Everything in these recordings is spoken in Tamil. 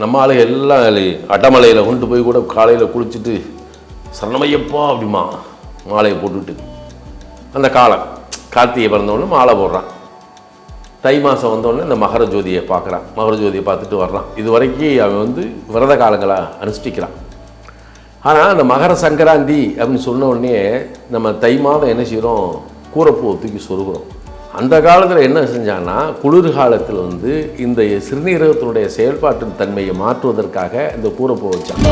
நம்ம ஆளுங்க எல்லாம் அட்டமலையில் கொண்டு போய் கூட காலையில் குளிச்சுட்டு சரணமையப்பா அப்படிமா மாலையை போட்டுட்டு. அந்த காலம் கார்த்திகை பிறந்தவொடனே மாலை போடுறான். தை மாதம் வந்தோடனே இந்த மகர ஜோதியை பார்க்குறான். மகர ஜோதியை பார்த்துட்டு வர்றான். இது வரைக்கும் அவன் வந்து விரத காலங்களாக அனுஷ்டிக்கிறான். ஆனால் அந்த மகர சங்கராந்தி அப்படின்னு சொன்ன உடனே நம்ம தை மாதம் என்ன செய்கிறோம் கூரைப்பூவை தூக்கி சொருகிறோம். அந்த காலத்தில் என்ன செஞ்சான்னா குளிர் காலத்தில் வந்து இந்த சிறுநீரகத்தினுடைய செயல்பாட்டின் தன்மையை மாற்றுவதற்காக இந்த கூரைப்பூ வச்சாங்க.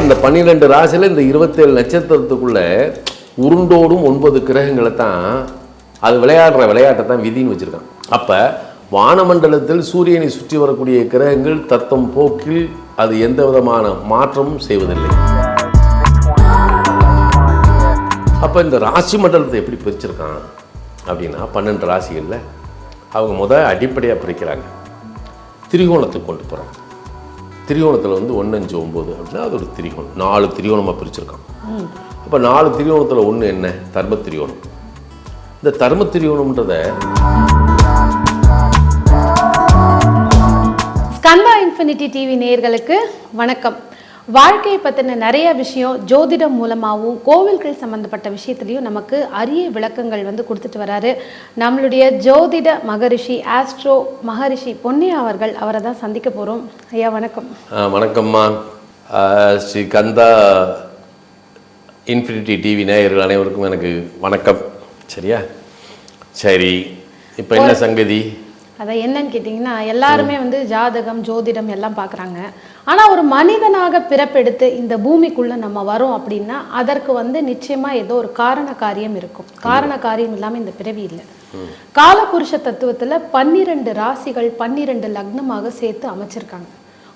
இந்த பன்னிரெண்டு ராசியில் இந்த இருபத்தேழு நட்சத்திரத்துக்குள்ளே உருண்டோடும் ஒன்பது கிரகங்களை தான் அது விளையாடுற விளையாட்டை தான் விதின்னு வச்சுருக்கான் அப்போ வானமண்டலத்தில் சூரியனை சுற்றி வரக்கூடிய கிரகங்கள் தத்தம் போக்கில் அது எந்த விதமான மாற்றமும் செய்வதில்லை. அப்போ இந்த ராசி மண்டலத்தை எப்படி பிரிச்சிருக்கான் அப்படின்னா பன்னெண்டு ராசிகளில் அவங்க முத அடிப்படையாக பிரிக்கிறாங்க. திரிகோணத்துக்கு கொண்டு போகிறாங்க திரிகோணத்தில் வந்து ஒன்று அஞ்சு ஒம்பது அப்படின்னா அது ஒரு திரிகோணம். நாலு திரிகோணமாக பிரிச்சிருக்கான். அப்போ நாலு திரிகோணத்தில் ஒன்று என்ன? தர்ம திரிகோணம். இந்த தர்ம திரிகோணம்ன்றத ஸ்கந்தா இன்ஃபினிட்டி டிவி நேயர்களுக்கு வணக்கம். வாழ்க்கையை பற்றின நிறைய விஷயம் ஜோதிடம் மூலமாகவும் கோவில்கள் சம்மந்தப்பட்ட விஷயத்துலையும் நமக்கு அரிய விளக்கங்கள் வந்து கொடுத்துட்டு வராரு. நம்மளுடைய ஜோதிட மகரிஷி ஆஸ்ட்ரோ மகரிஷி பொன்னியா அவர்கள் அவரை தான் சந்திக்க போகிறோம் ஐயா வணக்கம். வணக்கம்மா. ஸ்ரீ கந்தா இன்ஃபினிட்டி டிவி நேயர்கள் அனைவருக்கும் எனக்கு வணக்கம். சரியா? சரி இப்போ என்ன சங்கதி? அதை என்னன்னு கேட்டிங்கன்னா எல்லாருமே வந்து ஜாதகம் ஜோதிடம் எல்லாம் பார்க்குறாங்க ஆனால் ஒரு மனிதனாக பிறப்பெடுத்து இந்த பூமிக்குள்ளே நம்ம வரோம் அப்படின்னா அதற்கு வந்து நிச்சயமாக ஏதோ ஒரு காரண காரியம் இருக்கும். காரண காரியம் இல்லாமல் இந்த பிறவி இல்லை. காலபுருஷ தத்துவத்தில் பன்னிரெண்டு ராசிகள் பன்னிரெண்டு லக்னமாக சேர்த்து அமைச்சிருக்காங்க.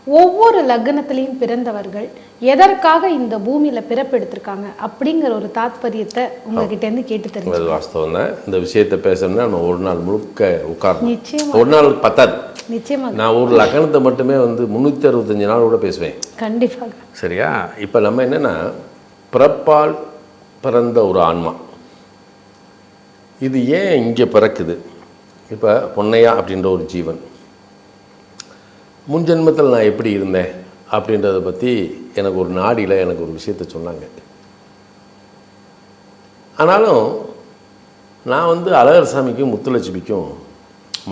ஒவ்வொரு லக்னத்திலையும் பிறந்தவர்கள் எதற்காக இந்த பூமியில பிறப்பெடுத்திருக்காங்க அப்படிங்கிற ஒரு தாத்பரியத்தை உங்ககிட்ட இருந்து கேட்டு அது வாஸ்தவம் தான் இந்த விஷயத்தை பேசணும்னா நம்ம ஒரு நாள் முழுக்க உட்காரணும். நிச்சயமா ஒரு நாள் பத்தாது நிச்சயமாக. நான் ஒரு லக்கணத்தை மட்டுமே வந்து முந்நூற்றி அறுபத்தஞ்சு நாள் கூட பேசுவேன். கண்டிப்பாக. சரியா? இப்போ நம்ம என்னென்னா பிறப்பால் பிறந்த ஒரு ஆன்மா. இது ஏன் இங்கே பிறக்குது? இப்போ பொன்னையா அப்படின்ற ஒரு ஜீவன். முன் ஜென்மத்தில் நான் எப்படி இருந்தேன் அப்படின்றத பற்றி எனக்கு ஒரு நாடியில் எனக்கு ஒரு விஷயத்த சொன்னாங்க. ஆனாலும் நான் வந்து அழகர் சாமிக்கும் முத்துலட்சுமிக்கும்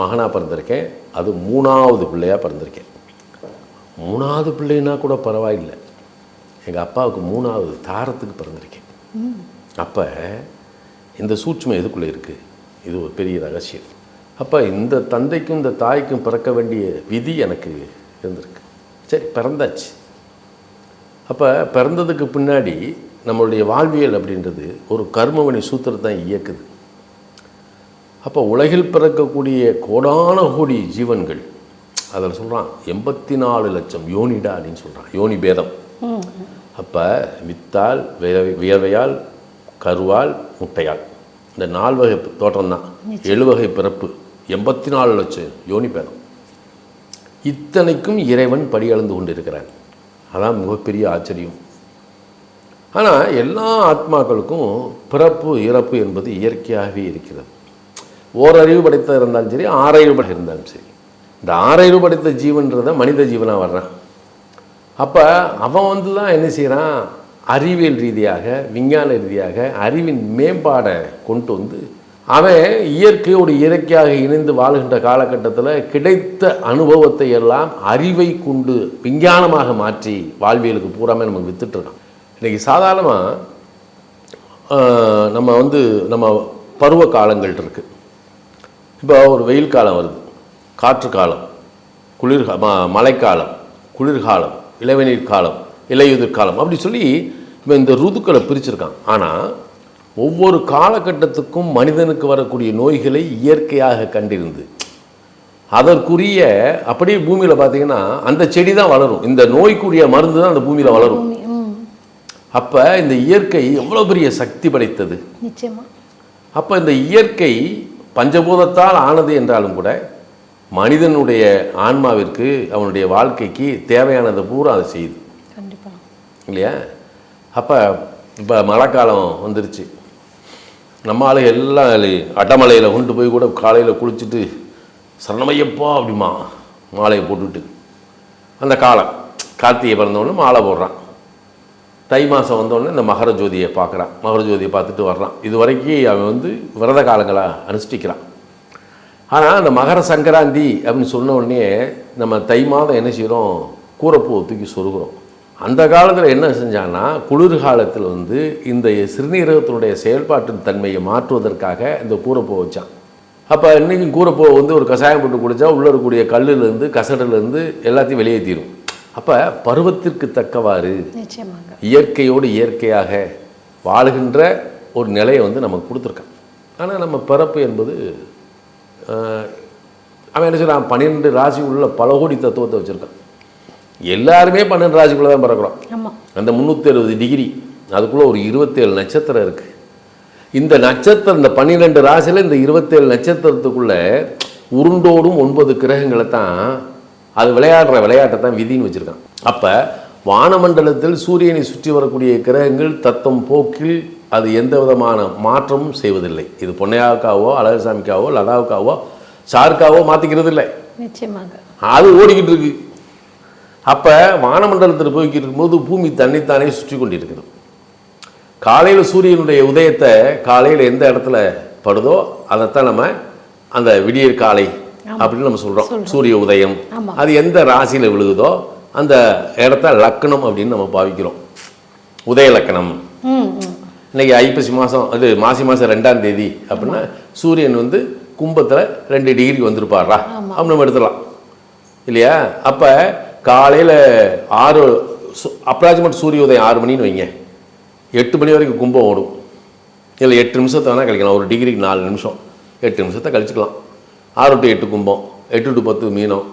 மகனாக பிறந்திருக்கேன். அது மூணாவது பிள்ளையாக பிறந்திருக்கேன். மூணாவது பிள்ளைன்னா கூட பரவாயில்லை. எங்கள் அப்பாவுக்கு மூணாவது தாரத்துக்கு பிறந்திருக்கேன். அப்போ இந்த சூட்சுமம் எதுக்குள்ளே இருக்குது இது ஒரு பெரிய ரகசியம். அப்போ இந்த தந்தைக்கும் இந்த தாய்க்கும் பிறக்க வேண்டிய விதி எனக்கு இருந்திருக்கு. சரி பிறந்தாச்சு. அப்போ பிறந்ததுக்கு பின்னாடி நம்மளுடைய வாழ்வியல் அப்படின்றது ஒரு கர்மவணி சூத்திரத்தை தான் இயக்குது. அப்போ உலகில் பிறக்கக்கூடிய கோடான கோடி ஜீவன்கள் அதில் சொல்கிறான் எண்பத்தி நாலு லட்சம் யோனிடா அப்படின்னு சொல்கிறான் யோனி பேதம். அப்போ வித்தால் வியர்வை- வியர்வையால் கருவால் முட்டையால். இந்த நால் வகை தோற்றம் தான் எழு வகை பிறப்பு. எண்பத்தி நாலு லட்சம் யோனி பேதம் இத்தனைக்கும் இறைவன் படியளந்து கொண்டிருக்கிறான். அதான் மிகப்பெரிய ஆச்சரியம். ஆனால் எல்லா ஆத்மாக்களுக்கும் பிறப்பு இறப்பு என்பது இயற்கையாகவே இருக்கிறது. ஓரறிவு படைத்த இருந்தாலும் சரி ஆறறிவு படை இருந்தாலும் சரி. இந்த ஆறறிவு படைத்த ஜீவன்றத மனித ஜீவனாக வர்றான். அப்போ அவன் வந்து தான் என்ன செய்கிறான் அறிவியல் ரீதியாக விஞ்ஞான ரீதியாக அறிவின் மேம்பாடை கொண்டு வந்து அவன் இயற்கையோடு இயற்கையாக இணைந்து வாழ்கின்ற காலகட்டத்தில் கிடைத்த அனுபவத்தை எல்லாம் அறிவை கொண்டு விஞ்ஞானமாக மாற்றி வாழ்வியலுக்கு பூராமே நமக்கு வித்துட்ருக்கான் இன்றைக்கி சாதாரணமாக நம்ம வந்து நம்ம பருவ காலங்கள் இருக்குது இப்போ ஒரு வெயில் காலம் வருது. காற்று காலம் குளிர் ம- மழைக்காலம் குளிர்காலம் இளவநீர் காலம் இலையுதிர் காலம் அப்படி சொல்லி இப்போ இந்த ருதுக்களை பிரிச்சிருக்கான். ஆனால் ஒவ்வொரு காலகட்டத்துக்கும் மனிதனுக்கு வரக்கூடிய நோய்களை இயற்கையாக கண்டிருந்து அதற்குரிய அப்படியே பூமியில் பார்த்தீங்கன்னா அந்த செடி தான் வளரும். இந்த நோய்க்குரிய மருந்து தான் அந்த பூமியில் வளரும். அப்போ இந்த இயற்கை எவ்வளோ பெரிய சக்தி படைத்தது? அப்போ இந்த இயற்கை பஞ்சபூதத்தால் ஆனது என்றாலும் கூட மனிதனுடைய ஆன்மாவிற்கு அவனுடைய வாழ்க்கைக்கு தேவையானதை பூரா அதை செய்யுது. கண்டிப்பா. இல்லையா? அப்போ இப்போ மழைக்காலம் வந்துருச்சு. நம்ம ஆளு எல்லாம் அட்டமலையில் கொண்டு போய் கூட காலையில் குளிச்சுட்டு சரணமையப்பா அப்படிமா மாலையை போட்டுட்டு. அந்த காலம் கார்த்திகை பிறந்தவொடனே மாலை போடுறான். தை மாதம் வந்தோடனே இந்த மகர ஜோதியை பார்க்குறான். மகர ஜோதியை பார்த்துட்டு வர்றான். இது வரைக்கும் அவன் வந்து விரத காலங்களாக அனுஷ்டிக்கிறான். ஆனால் அந்த மகர சங்கராந்தி அப்படின்னு சொன்ன உடனே நம்ம தை மாதம் என்ன செய்கிறோம் கூரைப்பூவை தூக்கி சொருகிறோம். அந்த காலத்தில் என்ன செஞ்சான்னா குளிர் காலத்தில் வந்து இந்த சிறுநீரகத்தினுடைய செயல்பாட்டின் தன்மையை மாற்றுவதற்காக இந்த கூரைப்பூ வச்சான். அப்போ இன்றைக்கும் கூரைப்பூ வந்து ஒரு கஷாயம் போட்டு குடித்தா உள்ளே இருக்கக்கூடிய கல்லுலேருந்து கசடுலேருந்து எல்லாத்தையும் வெளியேற்றிடும் அப்போ பருவத்திற்கு தக்கவாறு இயற்கையோடு இயற்கையாக வாழுகின்ற ஒரு நிலையை வந்து நமக்கு கொடுத்துருக்கான். ஆனால் நம்ம பிறப்பு என்பது அவன் என்ன சொல்கிறான் பன்னிரெண்டு ராசி உள்ள பல கோடி தத்துவத்தை வச்சுருக்கான். எல்லாருமே பன்னெண்டு ராசிக்குள்ளே தான் பிறக்கிறோம். அந்த முந்நூற்றி அறுபது டிகிரி. அதுக்குள்ளே ஒரு இருபத்தேழு நட்சத்திரம் இருக்குது இந்த நட்சத்திரம் இந்த பன்னிரெண்டு ராசியில் இந்த இருபத்தேழு நட்சத்திரத்துக்குள்ளே உருண்டோடும் ஒன்பது கிரகங்களை தான் அது விளையாடுற விளையாட்டை தான் விதின்னு வச்சுருக்கான். அப்போ வானமண்டலத்தில் சூரியனை சுற்றி வரக்கூடிய கிரகங்கள் தத்தம் போக்கில் அது எந்த விதமான மாற்றமும் செய்வதில்லை. இது பொன்னையாவுக்காவோ அழகசாமிக்காவோ லதாவுக்காவோ ஷாருக்காவோ மாற்றிக்கிறது இல்லை நிச்சயமாக. அது ஓடிக்கிட்டு இருக்கு. அப்போ வானமண்டலத்தில் போய்கிட்டு இருக்கும்போது பூமி தன்னைத்தானே சுற்றி கொண்டிருக்கிறது. காலையில் சூரியனுடைய உதயத்தை காலையில் எந்த இடத்துல படுதோ அதைத்தான் நம்ம அந்த விடியற் காலை அப்படின்னு நம்ம சொல்கிறோம் சூரிய உதயம். அது எந்த ராசியில் விழுகுதோ அந்த இடத்த லக்கணம் அப்படின்னு நம்ம பாவிக்கிறோம். உதய லக்கணம். இன்னைக்கு ஐப்பசி மாதம் அது மாசி மாதம் ரெண்டாம் தேதி அப்படின்னா சூரியன் வந்து கும்பத்தில் ரெண்டு டிகிரி வந்திருப்பாரா? அப்படின்னு நம்ம எடுத்துடலாம். இல்லையா? அப்போ காலையில் ஆறு அப்ராக்சிமேட் சூரிய உதயம் ஆறு மணின்னு வைங்க. எட்டு மணி வரைக்கும் கும்பம் ஓடும். இல்லை எட்டு நிமிஷத்தை வேணால் கழிக்கலாம். ஒரு டிகிரிக்கு நாலு நிமிஷம். எட்டு நிமிஷத்தை கழிச்சுக்கலாம். ஆறு டு எட்டு கும்பம். எட்டு டு பத்து மீனம்.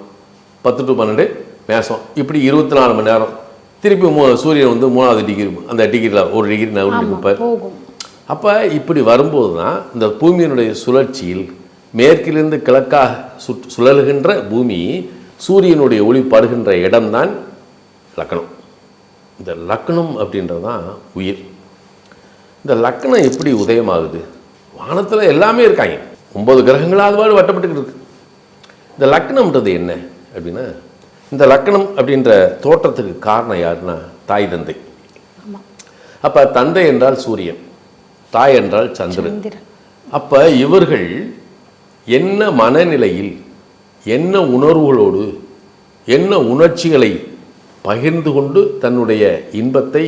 பத்து டு பன்னெண்டு மேசம். இப்படி இருபத்தி நாலு மணி நேரம். திருப்பி மூ சூரியன் வந்து மூணாவது டிகிரி அந்த டிகிரியில் ஒரு டிகிரி நகர்ந்து நிற்பார் அப்போ இப்படி வரும்போது தான் இந்த பூமியினுடைய சுழற்சியில் மேற்கிலிருந்து கிழக்காக சுற் சுழலுகின்ற பூமி சூரியனுடைய ஒளி படுகின்ற இடம்தான் லக்னம் இந்த லக்னம் அப்படின்றது தான் உயிர். இந்த லக்னம் எப்படி உதயமாகுது? வானத்தில் எல்லாமே இருக்காங்க. ஒன்பது கிரகங்களாக அது வட்டப்பட்டுக்கிட்டு இருக்கு. இந்த லக்னம்ன்றது என்ன அப்படின்னா இந்த லக்னம் அப்படின்ற தோற்றத்துக்கு காரணம் யாருன்னா தாய் தந்தை. அப்போ தந்தை என்றால் சூரியன் தாய் என்றால் சந்திரன். அப்போ இவர்கள் என்ன மனநிலையில் என்ன உணர்வுகளோடு என்ன உணர்ச்சிகளை பகிர்ந்து கொண்டு தன்னுடைய இன்பத்தை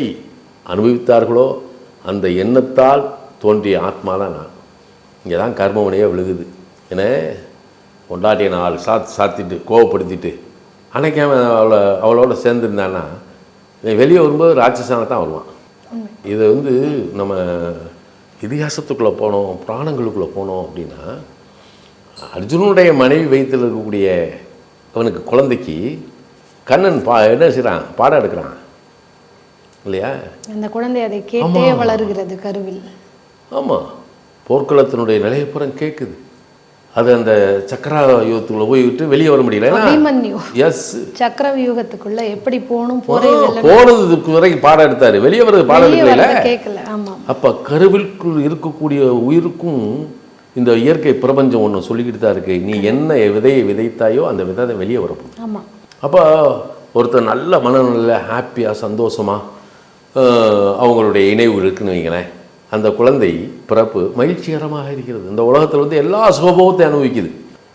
அனுபவித்தார்களோ அந்த எண்ணத்தால் தோன்றிய ஆத்மா தான் நான். இங்கே தான் கர்மவனையாக விழுகுது. ஏன்னா பொண்டாட்டியை நாலு சாத்து சாத்திட்டு கோவப்படுத்திட்டு அன்னைக்கு அவன் அவளை அவளோட சேர்ந்துருந்தான்னா வெளியே வரும்போது ராட்சசான தான் வருவான் இதை வந்து நம்ம இதிகாசத்துக்குள்ளே போனோம் புராணங்களுக்குள்ளே போனோம் அப்படின்னா அர்ஜுனனுடைய மனைவி வயிற்றில் இருக்கக்கூடிய அவனுக்கு குழந்தைக்கு கண்ணன் பா என்ன செய்கிறான் பாடம் எடுக்கிறான். இல்லையா? அந்த குழந்தை அதை கேட்டே வளருகிறது கருவில். ஆமாம் போர்க்களத்தினுடைய நிலையப்புறம் கேட்குது. அது அந்த சக்கரா யுகத்துக்குள்ளே போய் விட்டு வெளியே வர முடியல எஸ் சக்கர வியூகத்துக்குள்ள எப்படி போகணும் போறே போனதுக்கு வரைக்கும் பாடம் எடுத்தாரு. வெளியே வர்றது பாடம் எடுக்கல கேட்கல ஆமாம் அப்போ கருவிற்குள் இருக்கக்கூடிய உயிருக்கும் இந்த இயற்கை பிரபஞ்சம் ஒன்று சொல்லிக்கிட்டு தான் இருக்கு. நீ என்ன விதையை விதைத்தாயோ அந்த விதை வெளியே வரப்போம் ஆமாம் அப்போ ஒருத்தர் நல்ல மனநிலை ஹாப்பியாக சந்தோஷமாக அவங்களுடைய இணைவு இருக்குன்னு வைங்களேன். அந்த குழந்தை பிறப்பு மகிழ்ச்சிகரமாக இருக்கிறது. இந்த உலகத்தில் வந்து எல்லா சுகபோகத்தை அனுபவிக்குது.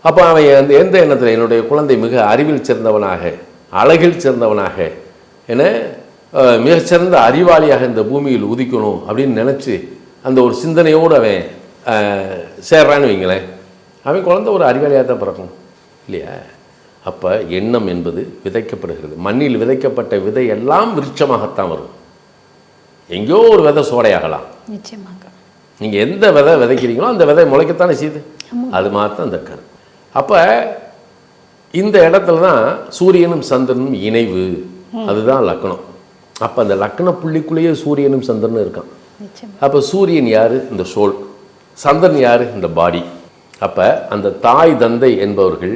அப்போ அவன் அந்த எந்த எண்ணத்தில்? என்னுடைய குழந்தை மிக அறிவில் சிறந்தவனாக அழகில் சிறந்தவனாக என மிகச்சிறந்த அறிவாளியாக இந்த பூமியில் உதிக்கணும் அப்படின்னு நினச்சி அந்த ஒரு சிந்தனையோடு அவன் சேர்றான்னு வைங்களேன். அவன் குழந்தை ஒரு அறிவாளியாக தான் பிறக்கும் இல்லையா? அப்போ எண்ணம் என்பது விதைக்கப்படுகிறது. மண்ணில் விதைக்கப்பட்ட விதை எல்லாம் விருட்சமாகத்தான் வரும். எங்கேயோ ஒரு விதை சோடையாகலாம். நிச்சயமாக. நீங்கள் எந்த விதை விதைக்கிறீங்களோ அந்த விதை முளைக்கத்தானே செய்யுது. அது மாதிரி தான் கரு. அப்போ இந்த இடத்துல தான் சூரியனும் சந்திரனும் இணைவு. அதுதான் லக்னம் அப்போ அந்த லக்ன புள்ளிக்குள்ளேயே சூரியனும் சந்திரனும் இருக்கான். அப்போ சூரியன் யார்? இந்த சோல். சந்திரன் யார்? இந்த பாடி. அப்போ அந்த தாய் தந்தை என்பவர்கள்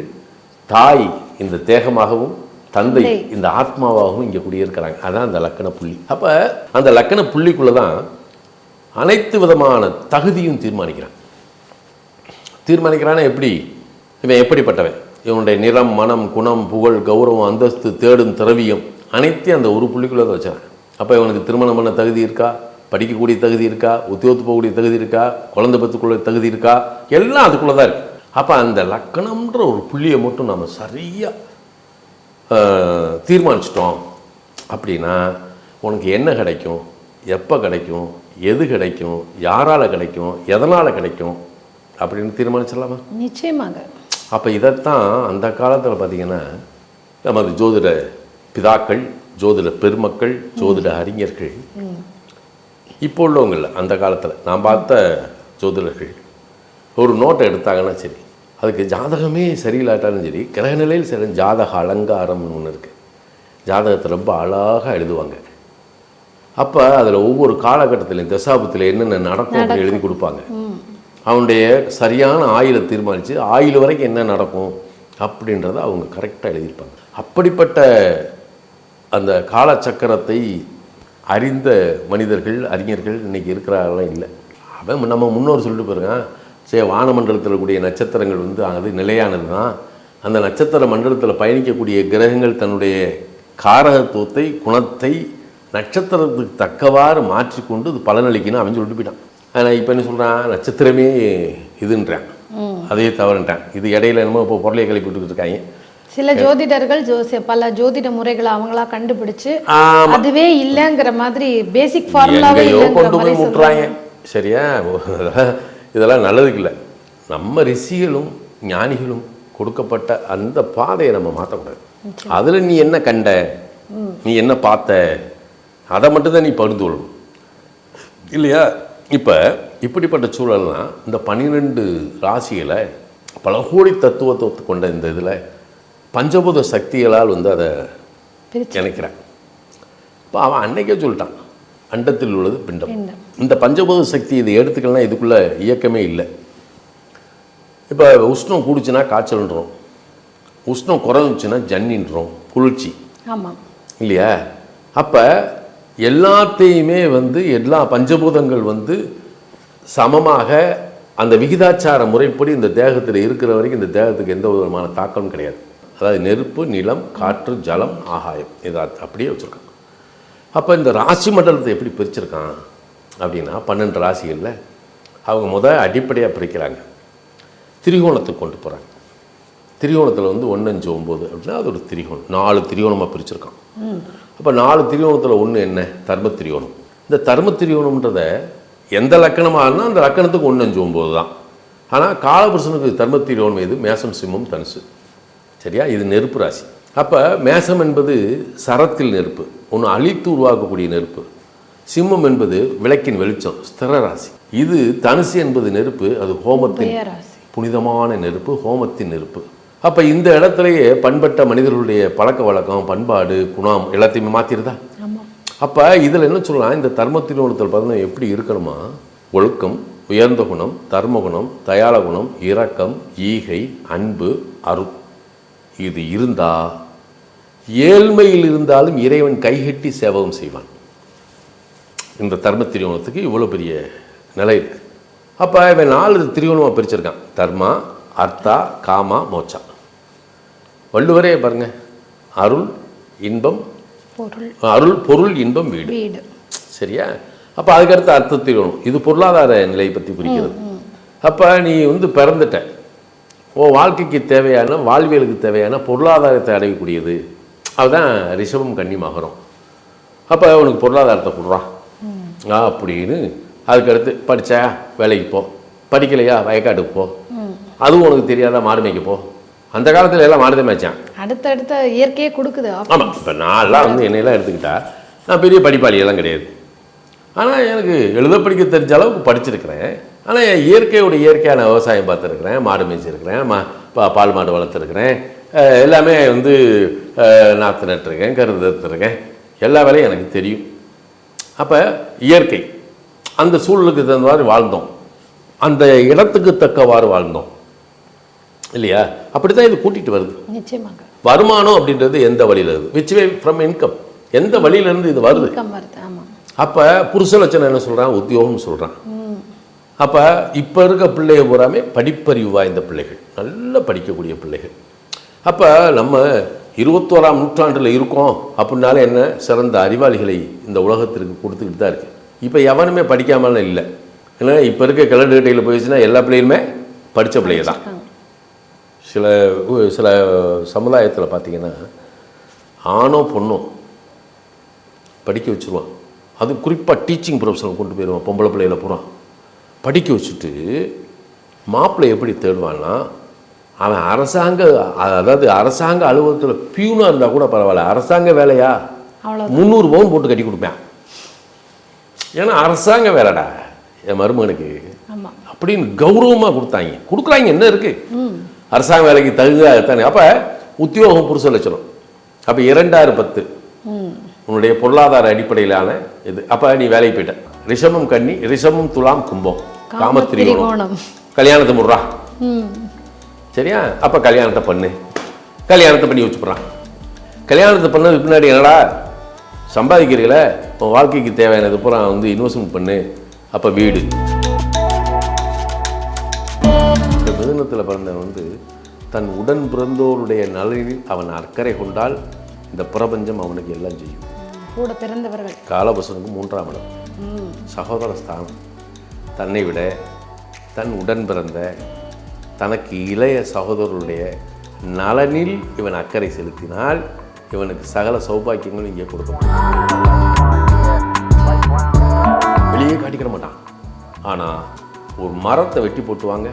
தாய் இந்த தேகமாகவும் தந்தை. இந்த ஆத்மாவாகவும் இங்கே குடியிருக்கிறாங்க. அதான் அந்த லக்கண புள்ளி. அப்போ அந்த லக்கண புள்ளிக்குள்ளே தான் அனைத்து விதமான தகுதியும் தீர்மானிக்கிறான். தீர்மானிக்கிறான்னா எப்படி? இவன் எப்படிப்பட்டவன்? இவனுடைய நிறம் மனம் குணம் புகழ் கௌரவம் அந்தஸ்து தேடும் திரவியம் அனைத்தையும் அந்த ஒரு புள்ளிக்குள்ளே தான் வச்சான் அப்போ இவனுக்கு திருமணம் பண்ண தகுதி இருக்கா? படிக்கக்கூடிய தகுதி இருக்கா? உத்தியோகத்து போகக்கூடிய தகுதி இருக்கா? குழந்தை பத்துக்குள்ள தகுதி இருக்கா? எல்லாம் அதுக்குள்ளே தான் இருக்கு. அப்போ அந்த லக்கணம்ன்ற ஒரு புள்ளியை மட்டும் நம்ம சரியாக தீர்மானிச்சிட்டோம் அப்படின்னா உனக்கு என்ன கிடைக்கும்? எப்போ கிடைக்கும்? எது கிடைக்கும்? யாரால் கிடைக்கும்? எதனால் கிடைக்கும்? அப்படின்னு தீர்மானிச்சிடலாமா? நிச்சயமாக. அப்போ இதைத்தான் அந்த காலத்தில் பார்த்தீங்கன்னா நமது ஜோதிட பிதாக்கள் ஜோதிட பெருமக்கள் ஜோதிட அறிஞர்கள் இப்போ உள்ளவங்கள அந்த காலத்தில். நான் பார்த்த ஜோதிடர்கள் ஒரு நோட்டை எடுத்தாங்கன்னா சரி அதுக்கு ஜாதகமே சரியில்லாட்டாலும் சரி கிரகநிலையில் சரி ஜாதக அலங்காரம்னு ஒன்று இருக்குது ஜாதகத்தை ரொம்ப அழகாக எழுதுவாங்க. அப்போ அதில் ஒவ்வொரு காலகட்டத்திலையும் தசாபத்தில் என்னென்ன நடக்கும் அப்படி எழுதி கொடுப்பாங்க. அவனுடைய சரியான ஆயுளை தீர்மானித்து ஆயுள் வரைக்கும் என்ன நடக்கும் அப்படின்றத அவங்க கரெக்டாக எழுதியிருப்பாங்க. அப்படிப்பட்ட அந்த காலச்சக்கரத்தை அறிந்த மனிதர்கள் அறிஞர்கள் இன்னைக்கு இருக்கிறார்களா? இல்லை. அவன் நம்ம முன்னோர் சொல்லிட்டு போயிருங்க சரி வானமண்டலத்தில் கூடிய நட்சத்திரங்கள் வந்து அது நிலையானது தான் அந்த நட்சத்திர மண்டலத்தில் பயணிக்கக்கூடிய கிரகங்கள் தன்னுடைய காரகத்துவத்தை குணத்தை நட்சத்திரத்துக்கு தக்கவாறு மாற்றிக்கொண்டு இது பலனளிக்கணும் அவன் சொல்லிட்டு போயிட்டான். ஆனால் இப்போ என்ன சொல்கிறான் நட்சத்திரமே இதுன்றான். அதே தவறுன்றான். இது இடையில என்னமோ இப்போ பொருளையை கிளப்பி விட்டுக்கிட்டு இருக்காங்க. சில ஜோதிடர்கள் ஜோசி பல ஜோதிட முறைகளை அவங்களா கண்டுபிடிச்சு. அதுவே இல்லைங்கிற மாதிரி பேசிக் ஃபார்முலாவே கொண்டு போய் முட்டுறாங்க. சரியா? இதெல்லாம் நல்லதுக்கு இல்லை. நம்ம ரிஷிகளும் ஞானிகளும் கொடுக்கப்பட்ட அந்த பாதையை நம்ம மாற்றக்கூடாது அதில் நீ என்ன கண்ட? நீ என்ன பார்த்த? அதை மட்டும்தான் நீ பகிர்ந்து கொள்ளணும். இல்லையா? இப்போ இப்படிப்பட்ட சூழல்லாம் இந்த பன்னிரெண்டு ராசிகளை பல கோடி தத்துவத்தை கொண்ட இந்த இதில் பஞ்சபூத சக்திகளால் வந்து அதை நினைக்கிறேன். இப்போ அவன் அன்னைக்கே சொல்லிட்டான் அண்டத்தில் உள்ளது பிண்டம். இந்த பஞ்சபூத சக்தி இதை எடுத்துக்கலாம் இதுக்குள்ள இயக்கமே இல்லை. இப்போ உஷ்ணம் கூடுச்சுன்னா காய்ச்சல்ன்றோம். உஷ்ணம் குறைஞ்சுச்சுன்னா ஜன்னின்றோம் குளிர்ச்சி. ஆமா. இல்லையா? அப்போ எல்லாத்தையுமே வந்து எல்லா பஞ்சபூதங்கள் வந்து சமமாக அந்த விகிதாச்சார முறைப்படி இந்த தேகத்தில் இருக்கிற வரைக்கும் இந்த தேகத்துக்கு எந்த விதமான தாக்கமும் கிடையாது. அதாவது நெருப்பு நிலம் காற்று ஜலம் ஆகாயம். இதை அப்படியே வச்சுருக்கான் அப்போ இந்த ராசி மண்டலத்தை எப்படி பிரிச்சிருக்கான் அப்படின்னா பன்னெண்டு ராசிகளில் அவங்க முதல் அடிப்படையாக பிரிக்கிறாங்க. திரிகோணத்துக்கு கொண்டு போகிறாங்க திரிகோணத்தில் வந்து ஒன்று அஞ்சு ஒம்பது அப்படின்னா அது ஒரு திரிகோணம். நாலு திரிகோணமாக பிரிச்சிருக்கான். அப்போ நாலு திரிகோணத்தில் ஒன்று என்ன? தர்ம திரிகோணம். இந்த தர்ம திரிகோணம்ன்றத எந்த லக்கணமாகனா அந்த லக்கணத்துக்கு ஒன்று அஞ்சு ஒம்பது தான். ஆனால் காலபுருஷனுக்கு தர்ம திரிகோணம் எது? மேசம் சிம்மம் தனுசு. சரியா? இது நெருப்பு ராசி. அப்போ மேசம் என்பது சரத்தில் நெருப்பு. ஒன்று அழித்து உருவாக்கக்கூடிய நெருப்பு. சிம்மம் என்பது விளக்கின் வெளிச்சம் ஸ்திர ராசி. இது தனுசு என்பது நெருப்பு அது ஹோமத்தின் புனிதமான நெருப்பு ஹோமத்தின் நெருப்பு. அப்போ இந்த இடத்துலையே பண்பட்ட மனிதர்களுடைய பழக்க வழக்கம் பண்பாடு குணம் எல்லாத்தையுமே மாற்றிருதா அப்போ இதில் என்ன சொல்லலாம்? இந்த தர்ம திருமணத்தில் பார்த்தீங்கன்னா எப்படி இருக்கணுமா? ஒழுக்கம் உயர்ந்த குணம் தர்ம குணம் தயாள குணம் இரக்கம் ஈகை அன்பு அரு இது இருந்தா ஏழ்மையில் இருந்தாலும் இறைவன் கைகட்டி சேவகம் செய்வான். இந்த தர்ம திரியோணத்துக்கு இவ்வளோ பெரிய நிலை இருக்கு. அப்போ இவன் நாலு திரியோணமாக பிரிச்சிருக்கான். தர்மா அர்த்தா காமா மோட்சா. வள்ளுவரே பாருங்க. அருள் இன்பம் அருள் பொருள் இன்பம் வீடு. வீடு. சரியா? அப்போ அதுக்கடுத்து அர்த்த திரியோணம் இது பொருளாதார நிலையை பற்றி குறிக்கிறது. அப்போ நீ வந்து பிறந்துட்ட. உன் வாழ்க்கைக்கு தேவையான வாழ்வியலுக்கு தேவையான பொருளாதாரத்தை அடையக்கூடியது. அதுதான் ரிஷபம் கன்னி மகரம். அப்போ உனக்கு பொருளாதாரத்தை கொடுறான் அப்படின்னு. அதுக்கடுத்து படிச்சா வேலைக்கு போ. படிக்கலையா வயக்காட்டுக்கு போ. அதுவும் உனக்கு தெரியாதா மாடு மேய்க்க போ. அந்த காலத்துல எல்லாம் மாடு தான் மேய்ச்சான். அடுத்தடுத்த இயற்கையே கொடுக்குது ஆமாம் இப்போ நான்லாம் வந்து என்னையெல்லாம் எடுத்துக்கிட்டா நான் பெரிய படிப்பாளி எல்லாம் கிடையாது. ஆனால் எனக்கு எழுத படிக்க தெரிஞ்ச அளவுக்கு படிச்சிருக்கிறேன். ஆனால் இயற்கையோட இயற்கையான விவசாயம் பார்த்துருக்குறேன். மாடு மேய்ச்சிருக்கிறேன். மா பா பால் மாடு வளர்த்துருக்குறேன். எல்லாமே வந்து நாற்று நட்டுருக்கேன் கருது எடுத்துருக்கேன் எல்லா வேலையும் எனக்கு தெரியும். அப்போ இயற்கை. அந்த சூழலுக்கு தகுந்த மாதிரி வாழ்ந்தோம். அந்த இடத்துக்கு தக்கவாறு வாழ்ந்தோம். இல்லையா? அப்படி தான் இது கூட்டிகிட்டு வருது. நிச்சயமாக. வருமானம் அப்படின்றது எந்த வழியில் இருக்குது விச் வே ஃப்ரம் இன்கம் எந்த வழியிலேருந்து இது வருது? வருது அப்போ புருஷ லட்சணம் என்ன சொல்கிறான் உத்தியோகம்னு சொல்கிறான் அப்போ இப்போ இருக்க பிள்ளைய பூராமே படிப்பறிவு வாய்ந்த பிள்ளைகள். நல்ல படிக்கக்கூடிய பிள்ளைகள். அப்போ நம்ம இருபத்தோராம் நூற்றாண்டில் இருக்கோம் அப்படின்னாலே என்ன? சிறந்த அறிவாளிகளை இந்த உலகத்திற்கு கொடுத்துக்கிட்டு தான் இருக்கு. இப்போ எவனுமே படிக்காமலாம் இல்லை. ஏன்னா இப்போ இருக்க கிளடுகட்டையில் போயிடுச்சுன்னா எல்லா பிள்ளைகளுமே படித்த பிள்ளைங்க தான். சில சில சமுதாயத்தில் பார்த்தீங்கன்னா ஆணோ பொண்ணோ படிக்க வச்சுருவான். அது குறிப்பாக டீச்சிங் ப்ரொஃபஷனல் கொண்டு போயிடுவான் பொம்பளை பிள்ளையில பூரா. படிக்க வச்சுட்டு மாப்பிள்ளை எப்படி தேடுவான்னா அவன் அரசாங்க அதாவது அரசாங்க அலுவலகத்தில் பியூனாக இருந்தால் கூட பரவாயில்ல. அரசாங்க வேலையா? முந்நூறு பவுன் போட்டு கட்டி கொடுப்பேன். ஏன்னா அரசாங்க வேலைடா என் மருமகனுக்கு. அப்படின்னு கௌரவமாக கொடுத்தாங்க. கொடுக்குறாங்க என்ன இருக்கு? அரசாங்க வேலைக்கு தகுந்த தானே அப்போ உத்தியோகம் புருஷ லட்சணம். அப்போ இரண்டாயிரம் பத்து. உன்னுடைய பொருளாதார அடிப்படையிலான இது. அப்போ நீ வேலைக்கு போயிட்ட. ரிஷபம் கன்னி ரிஷபம் துலாம் கும்பம் காமத்திரிகோணம் திரிகோணம் கல்யாணத்தை முடுறா சரியா? அப்போ கல்யாணத்தை பண்ணு. கல்யாணத்தை பண்ணி வச்சுப்புறான் கல்யாணத்தை பண்ணதுக்கு பின்னாடி என்னடா? சம்பாதிக்கிறீங்கள? உன் வாழ்க்கைக்கு தேவையானது பூரா வந்து இன்வெஸ்ட்மெண்ட் பண்ணு. அப்போ வீடு. இந்த மிதுனத்தில் பிறந்தவன் வந்து தன் உடன் பிறந்தோருடைய நலனில் அவன் அக்கறை கொண்டால் இந்த பிரபஞ்சம் அவனுக்கு எல்லாம் செய்யும். கூட பிறந்தவர்கள். காலபுசனுக்கு மூன்றாம் இடம். ம் சகோதர ஸ்தானம். தன்னை விட தன் உடன் பிறந்த தனக்கு இளைய சகோதரருடைய நலனில் இவன் அக்கறை செலுத்தினால் இவனுக்கு சகல சௌபாக்கியங்களும் இங்கே கொடுக்கப்படும். வெளியே காட்டிக்கிற மாட்டான். ஆனால் ஒரு மரத்தை வெட்டி போட்டுவாங்க.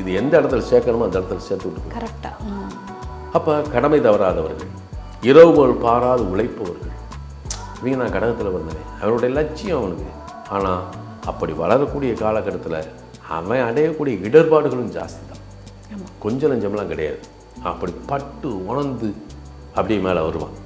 இது எந்த இடத்துல சேர்க்கணுமோ அந்த இடத்துல சேர்த்து விட்டு கரெக்டாக அப்போ கடமை தவறாதவர்கள் இரவுகள் பாராது உழைப்பவர்கள் இவங்க நான் கடகத்தில் வந்தேன். அவனுடைய லட்சியம் அவனுக்கு. ஆனால் அப்படி வளரக்கூடிய காலகட்டத்தில் அவன் அடையக்கூடிய இடர்பாடுகளும் ஜாஸ்தி தான் கொஞ்சம் நஞ்சம்லாம் கிடையாது. அப்படி பட்டு உணர்ந்து அப்படியே மேலே வருவான்.